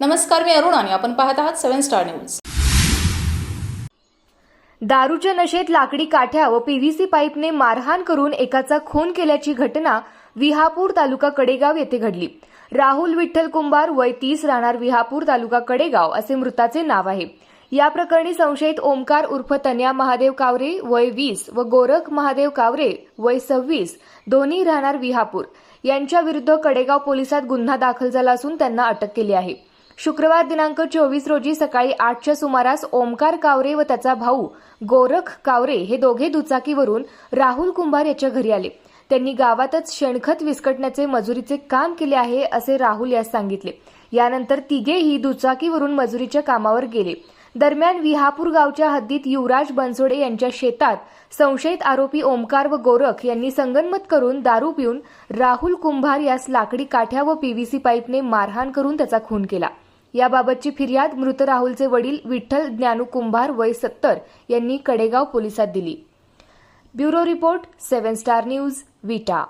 नमस्कार मी अरुण आणि आपण पाहत आहात सेव्हन स्टार न्यूज. दारूच्या नशेत लाकडी काठ्या व पीव्हीसी पाईपने मारहाण करून एकाचा खून केल्याची घटना विहापूर तालुका कडेगाव येथे घडली. राहुल विठ्ठल कुंभार वय तीस राहणार विहापूर तालुका कडेगाव असे मृताचे नाव आहे. या प्रकरणी संशयित ओमकार उर्फ तन्या महादेव कावरे वय वीस व गोरख महादेव कावरे वय सव्वीस दोन्ही राहणार विहापूर. यांच्या विरुद्ध कडेगाव पोलिसात गुन्हा दाखल झाला असून त्यांना अटक केली आहे. शुक्रवार दिनांक चोवीस रोजी सकाळी आठच्या सुमारास ओमकार कावरे व त्याचा भाऊ गोरख कावरे हे दोघे दुचाकीवरून राहुल कुंभार याच्या घरी आले. त्यांनी गावातच शेणखत विस्कटण्याचे मजुरीचे काम केले आहे असे राहुल यास सांगितले. यानंतर तिघेही दुचाकीवरून मजुरीच्या कामावर गेले. दरम्यान विहापूर गावच्या हद्दीत युवराज बनसोडे यांच्या शेतात संशयित आरोपी ओमकार व गोरख यांनी संगनमत करून दारू पिऊन राहुल कुंभार यास लाकडी काठ्या व पीव्हीसी पाईपने मारहाण करून त्याचा खून केला. याबाबतची फिर्याद मृत राहुलचे वडील विठ्ठल ज्ञानू कुंभार वय सत्तर यांनी कडेगाव पोलिसात दिली. Bureau report seven star news Vita.